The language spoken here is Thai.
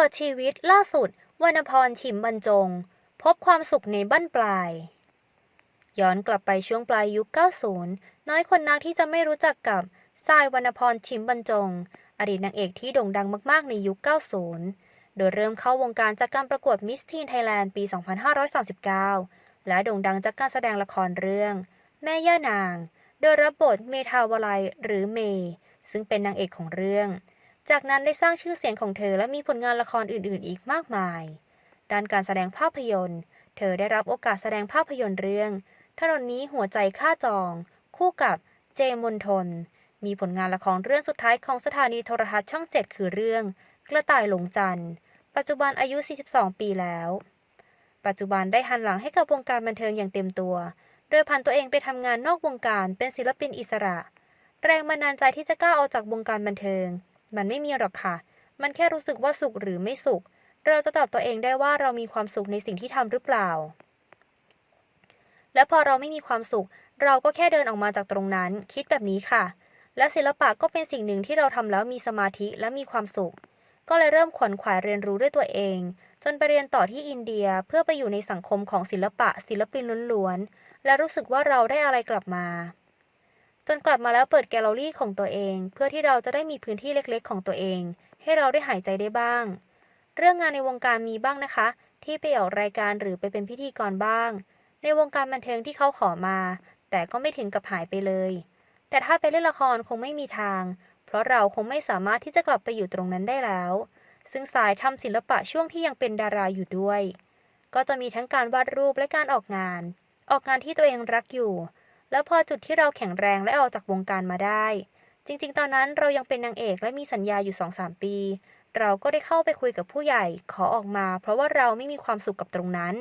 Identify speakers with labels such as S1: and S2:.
S1: ปิดชีวิตล่าสุดวรรณพรชิมบรรจง พบความสุขในบั้นปลาย ย้อนกลับไปช่วงปลายยุค 90 น้อยคนนักที่จะไม่รู้จักกับทรายวรรณพรชิมบรรจง อดีตนางเอกที่โด่งดังมากๆในยุค 90 โดยเริ่มเข้าวงการจากการประกวดมิสทีนไทยแลนด์ปี 2539 และโด่งดังจากการแสดงละครเรื่อง แม่ย่านาง โดยรับบทเมทาวลัยหรือเมย์ซึ่งเป็นนางเอกของเรื่อง จากนั้นได้สร้างชื่อเสียงของเธอและมีผลงานละครอื่นๆ อีกมากมาย ด้านการแสดงภาพยนตร์ เธอได้รับโอกาสแสดงภาพยนตร์เรื่อง ถนนนี้หัวใจค่าจอง คู่กับเจมนทน มีผลงานละครเรื่องสุดท้ายของสถานีโทรทัศน์ช่อง 7 คือเรื่อง กระต่ายหลงจันทร์ ปัจจุบันอายุ 42 ปีแล้ว ปัจจุบันได้หันหลังให้กับวงการบันเทิงอย่างเต็มตัว โดยผ่านตัวเองไปทำงานนอกวงการเป็นศิลปินอิสระ แรงบันดาลใจที่จะกล้าออกจากวงการบันเทิง มันไม่มีหรอกค่ะ มันแค่รู้สึกว่าสุขหรือไม่สุข เราจะตอบตัวเองได้ว่าเรามีความสุขในสิ่งที่ทำหรือเปล่า และพอเราไม่มีความสุข เราก็แค่เดินออกมาจากตรงนั้น คิดแบบนี้ค่ะ และศิลปะก็เป็นสิ่งหนึ่งที่เราทำแล้วมีสมาธิและมีความสุข ก็เลยเริ่มขวนขวายเรียนรู้ด้วยตัวเอง จนไปเรียนต่อที่อินเดียเพื่อไปอยู่ในสังคมของศิลปะศิลปินล้วนๆและรู้สึกว่าเราได้อะไรกลับมา จนกลับมาแล้วเปิดแกลเลอรี่ของตัวเอง เพื่อที่เราจะได้มีพื้นที่เล็กๆ ของตัวเอง ให้เราได้หายใจได้บ้าง เรื่องงานในวงการมีบ้างนะคะ ที่ไปออกรายการหรือไปเป็นพิธีกรบ้าง ในวงการบันเทิงที่เขาขอมา แต่ก็ไม่ถึงกับหายไปเลย แต่ถ้าไปเล่นละครคงไม่มีทาง เพราะเราคงไม่สามารถที่จะกลับไปอยู่ตรงนั้นได้แล้ว ซึ่งสายทำศิลปะช่วงที่ยังเป็นดาราอยู่ด้วย ก็จะมีทั้งการวาดรูปและการออกงาน ออกงานที่ตัวเองรักอยู่ แล้วพอจุดที่เราแข็งแรงและออกจากวงการมาได้ จริง ๆ ตอนนั้นเรายังเป็นนางเอกและมีสัญญาอยู่ 2-3 ปี เราก็ได้เข้าไปคุยกับผู้ใหญ่ขอออกมา เพราะว่าเราไม่มีความสุขกับตรงนั้น